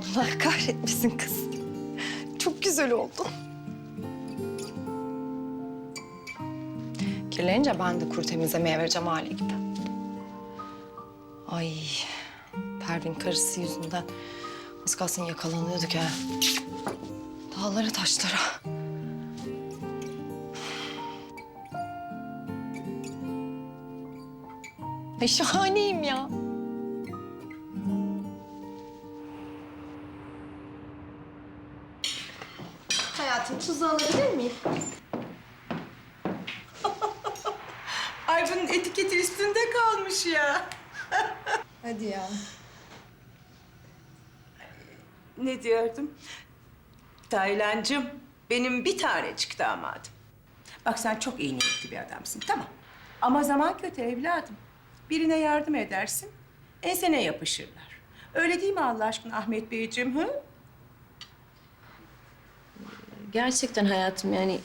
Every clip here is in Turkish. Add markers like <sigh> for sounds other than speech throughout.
Allah kahretmesin kız. Çok güzel oldu. Kirlenince ben de kuru temizlemeye vereceğim hale gibi. Ay Pervin karısı yüzünden az kalsın yakalanıyorduk ha. Dağlara taşlara. Ay şahaneyim ya. Hayatım tuzu alabilir miyim? <laughs> Ay bunun etiketi üstünde kalmış ya. <laughs> Hadi ya. Ne diyordum? Taylancığım, benim bir tanecik damadım. Bak sen çok iyi niyetli bir adamsın, tamam. Ama zaman kötü evladım. Birine yardım edersin, ensene yapışırlar. Öyle değil mi Allah aşkına Ahmet Beyciğim, hı? Gerçekten hayatım yani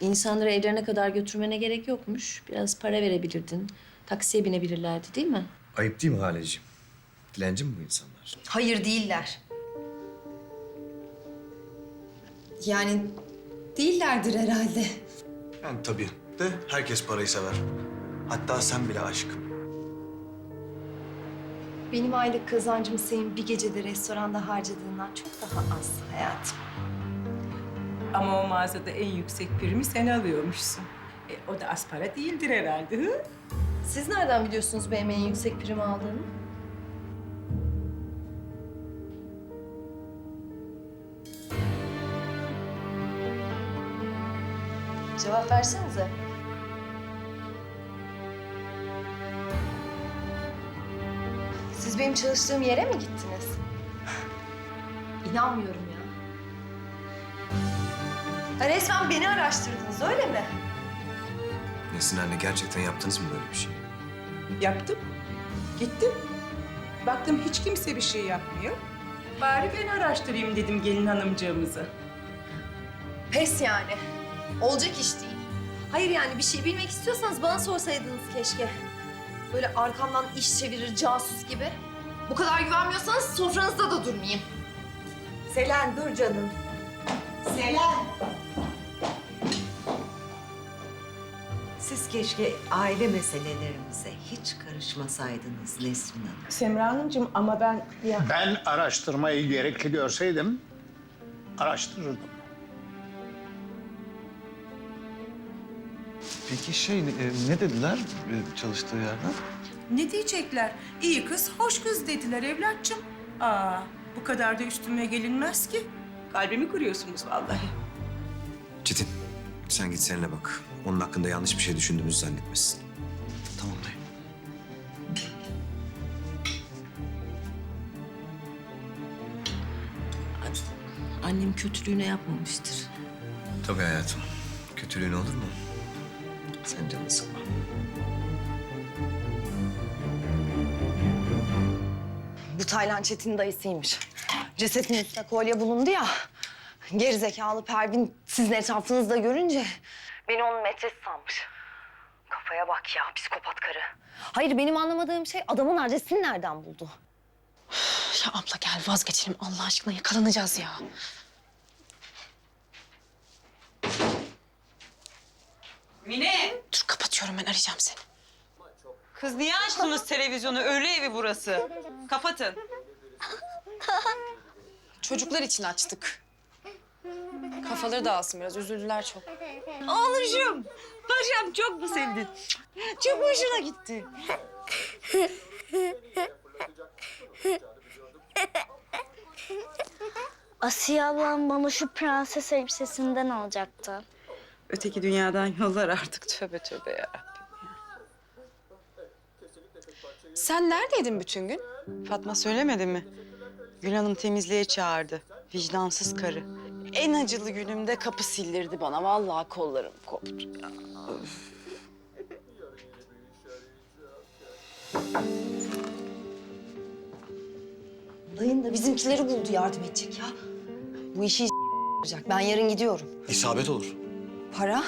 insanları evlerine kadar götürmene gerek yokmuş. Biraz para verebilirdin. Taksiye binebilirlerdi değil mi? Ayıp değil mi Haleciğim? Dilenci mi bu insanlar? Hayır değiller. Yani değillerdir herhalde. Yani tabii de herkes parayı sever. Hatta sen bile aşk. Benim aylık kazancım senin bir gecede restoranda harcadığından çok daha az hayatım. Ama o mağazada en yüksek primi sen alıyormuşsun. E, o da az para değildir herhalde, hı? Siz nereden biliyorsunuz benim en yüksek prim aldığımı? Cevap versenize. Siz benim çalıştığım yere mi gittiniz? İnanmıyorum ya. Resmen beni araştırdınız öyle mi? Nesin anne gerçekten yaptınız mı böyle bir şey? Yaptım. Gittim. Baktım hiç kimse bir şey yapmıyor. Bari ben araştırayım dedim gelin hanımcığımızı. Pes yani. Olacak iş değil. Hayır yani bir şey bilmek istiyorsanız bana sorsaydınız keşke. Böyle arkamdan iş çevirir casus gibi. Bu kadar güvenmiyorsanız sofranızda da durmayayım. Selen dur canım. Selen. Siz keşke aile meselelerimize hiç karışmasaydınız Nesrin Hanım. Semra Hanımcığım ama ben ya... Ben araştırmayı gerekli görseydim araştırırdım. Peki şey e, ne dediler e, çalıştığı yerden? Ne diyecekler? İyi kız, hoş kız dediler evlatçım. Aa, bu kadar da üstüme gelinmez ki. Kalbimi kırıyorsunuz vallahi. Sen git seninle bak. Onun hakkında yanlış bir şey düşündüğümüzü zannetmesin. Tamam dayı. Annem kötülüğüne yapmamıştır. Tabii hayatım. Kötülüğün olur mu? Sen canını sıkma. Bu Taylan Çetin dayısıymış. Cesetin üstüne kolye bulundu ya. Gerizekalı Pervin sizin etrafınızda görünce beni onun metresi sanmış. Kafaya bak ya psikopat karı. Hayır benim anlamadığım şey adamın adresini nereden buldu? Ya abla gel vazgeçelim Allah aşkına yakalanacağız ya. Mine! Dur kapatıyorum ben arayacağım seni. Kız niye açtınız televizyonu? Öğle evi burası. Kapatın. Çocuklar için açtık. Kafaları dağılsın biraz üzüldüler çok. <laughs> Oğluşum, paşam çok mu sevdin? Çok hoşuna gitti. <laughs> Asiye ablam bana şu prenses elbisesinden alacaktı. Öteki dünyadan yollar artık tövbe tövbe yarabbim. Sen neredeydin bütün gün? Fatma söylemedi mi? Gül Hanım temizliğe çağırdı. Vicdansız karı. En acılı günümde kapı sildirdi bana. Vallahi kollarım koptu. ya. Dayın da bizimkileri buldu yardım edecek ya. Bu işi yapacak. Ben yarın gidiyorum. İsabet olur. Para?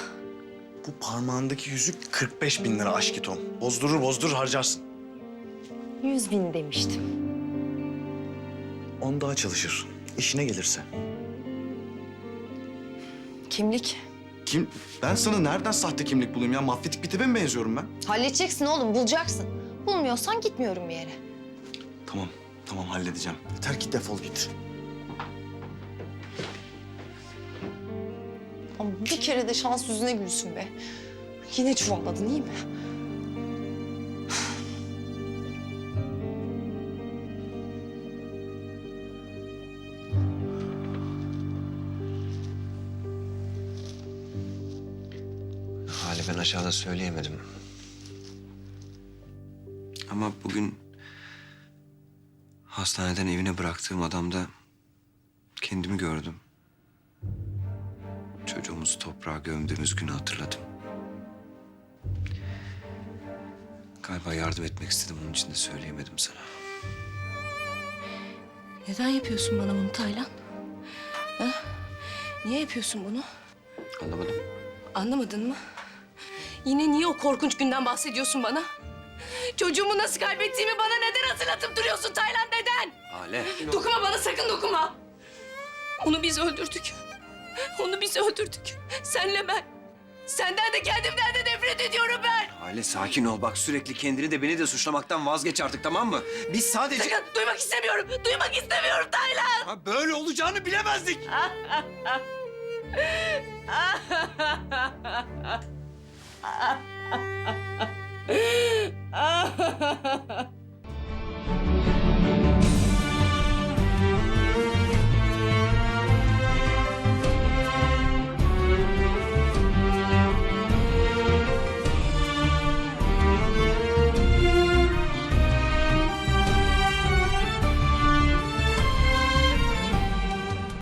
Bu parmağındaki yüzük 45 bin lira aşkiton. Bozdurur bozdurur harcarsın. Yüz bin demiştim. on daha çalışır. İşine gelirse. Kimlik. Kim? Ben sana nereden sahte kimlik bulayım ya? Mafyatik bir tipe mi benziyorum ben? Halledeceksin oğlum, bulacaksın. Bulmuyorsan gitmiyorum bir yere. Tamam, tamam halledeceğim. Yeter ki defol git. Ama bir kere de şans yüzüne gülsün be. Yine çuvalladın iyi mi? Ben aşağıda söyleyemedim. Ama bugün hastaneden evine bıraktığım adamda kendimi gördüm. Çocuğumuzu toprağa gömdüğümüz günü hatırladım. Galiba yardım etmek istedim onun için de söyleyemedim sana. Neden yapıyorsun bana bunu Taylan? Ha? Niye yapıyorsun bunu? Anlamadım. Anlamadın mı? Yine niye o korkunç günden bahsediyorsun bana? Çocuğumu nasıl kaybettiğimi bana neden hatırlatıp duruyorsun Taylan neden? Hale. Dokunma bana sakın dokunma. Onu biz öldürdük. Onu biz öldürdük. Senle ben. Senden de kendimden de nefret ediyorum ben. Hale sakin ol. Bak sürekli kendini de beni de suçlamaktan vazgeç artık tamam mı? Biz sadece... Sakın duymak istemiyorum. Duymak istemiyorum Taylan. Ha, böyle olacağını bilemezdik. <laughs> Ha ha ha ha!